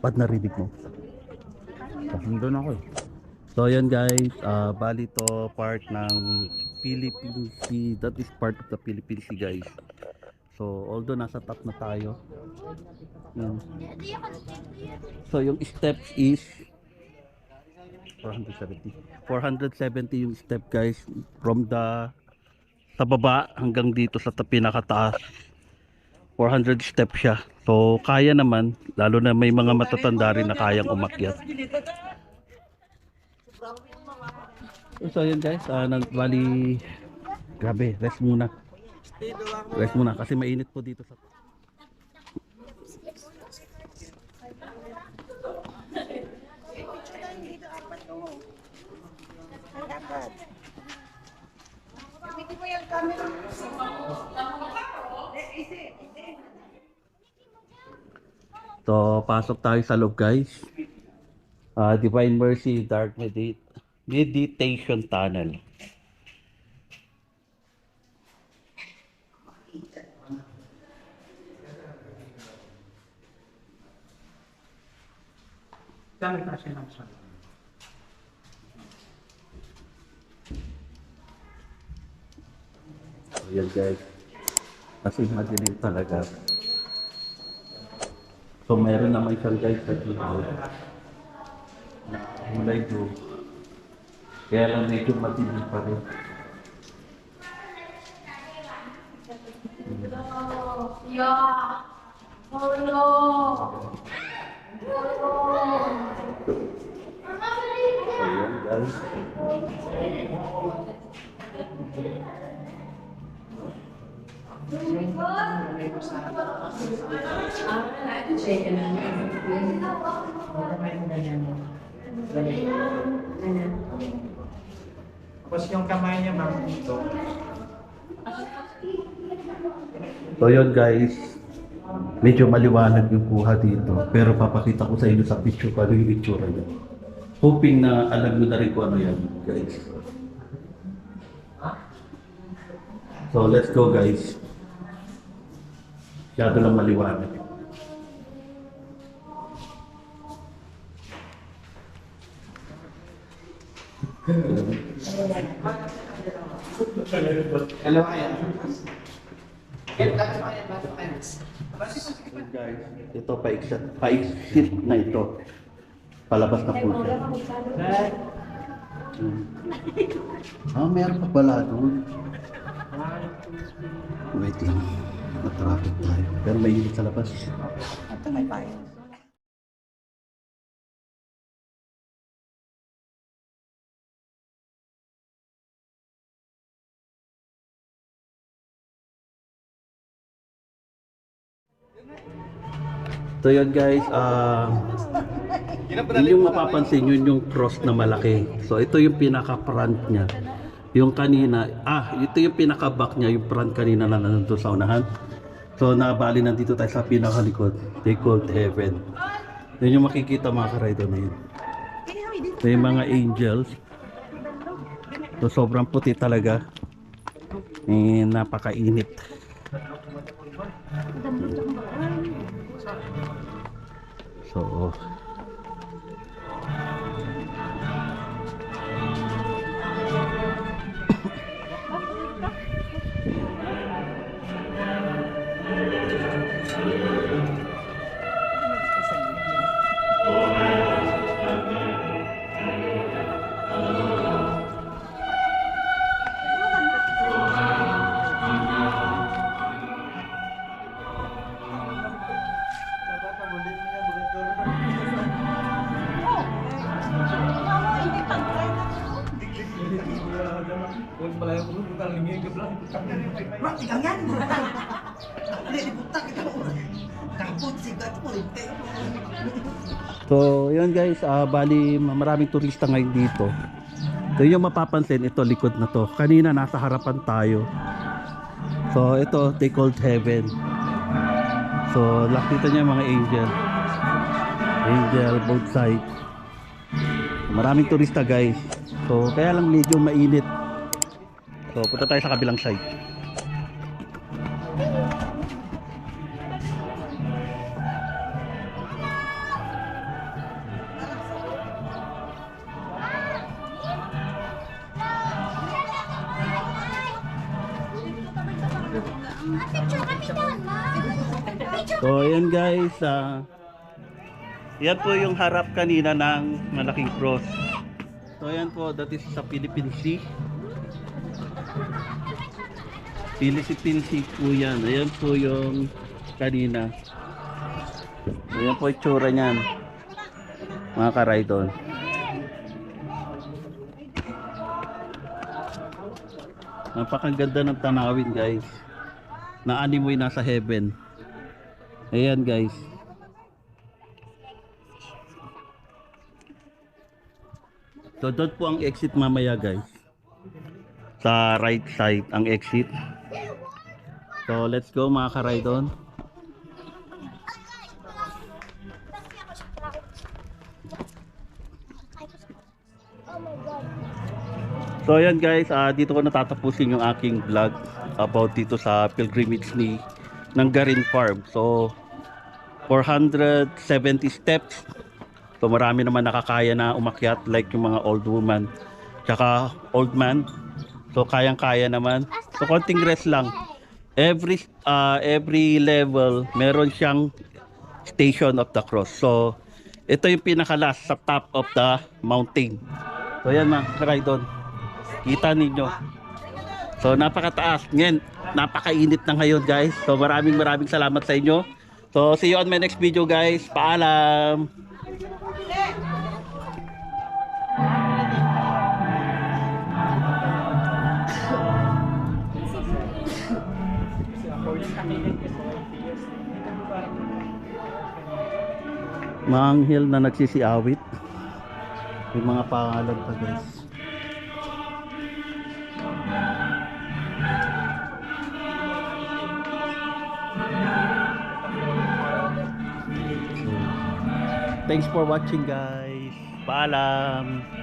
Ba't narinig mo? Nandun ako eh. So ayan guys, ah bali to part ng Philippine Sea. That is part of the Philippine Sea guys. So although nasa top na tayo. Yan. So yung steps is 470. 470 yung step guys from the sa baba hanggang dito sa ta- pinakataas. 400 step siya. So kaya naman lalo na may mga matatanda rin na kayang umakyat. So yun guys, ah nagbali grabe, rest muna. Rest muna kasi mainit po dito sa Pwede mo yung camera. So, pasok tayo sa loob, guys. Ah, Divine Mercy Dark Medit Meditation Tunnel. Dami kasi ng sa So, yan, guys. Kasi madilim talaga. So, meron naman siyang guys sa gilid. Na kulay blue. Kaya lang medyo madilim pa rin. Yeah. Oh no. Tapos yung kamay niya ma'am dito. So yun guys, medyo maliwanag yung kuha dito. Pero papakita ko sa inyo sa picture paano yung itsura niya. Hoping na alam nyo na rin kung ano yan guys. So let's go guys. Masyado lang maliwanag. Alam mo yan? Yun guys, ito paiksit, paiksit na ito. Palabas na po siya. Ah, meron pa pala doon. Wait lang. Matraffic tayo. Pero may init sa labas. Ito may payo. So yun guys, ah yun yung mapapansin yun yung cross na malaki. So ito yung pinaka-front niya. Yung kanina, ah, ito yung pinaka-back niya, yung front kanina na nandun sa unahan. So nabali nandito tayo sa pinakalikod. They called heaven. Yun yung makikita mga ka-rider na yun. May mga angels. So sobrang puti talaga. Eh, napakainit. So, Aleluia. Aleluia. Mak, ikaw yan! Hindi, dibutak ikaw. Takot si Gat mo. So, yun guys, ah bali maraming turista ngayon dito. So, yung mapapansin, ito likod na to. Kanina nasa harapan tayo. So, ito, they called heaven. So, nakita niya mga angel. Angel, both side. Maraming turista guys. So, kaya lang medyo mainit. So, punta tayo sa kabilang side. So, ayan guys. Uh, yan po yung harap kanina ng malaking cross. So, ayan po. That is sa Philippine Sea. Philippine Sea po yan. Ayan po yung kanina. Ayan po yung tsura niyan. Mga karaydon. Napakaganda ng tanawin guys. Na animoy nasa heaven. Ayan guys. So doon po ang exit mamaya guys. Sa right side ang exit. So let's go mga karaydon. So ayan guys, ah, dito ko natatapusin yung aking vlog about dito sa pilgrimage ni ng Garin Farm. So 470 steps. So marami naman nakakaya na umakyat like yung mga old woman tsaka old man. So kayang-kaya naman. So konting rest lang. Every ah, every level meron siyang station of the cross. So ito yung pinaka-last sa top of the mountain. So yan mga karaydon. Kita ninyo. So napakataas. Ngayon, napakainit na ngayon guys. So maraming maraming salamat sa inyo. So see you on my next video guys. Paalam! Maanghel na nagsisiawit. Yung mga pangalan pa guys. Thanks for watching guys. Paalam.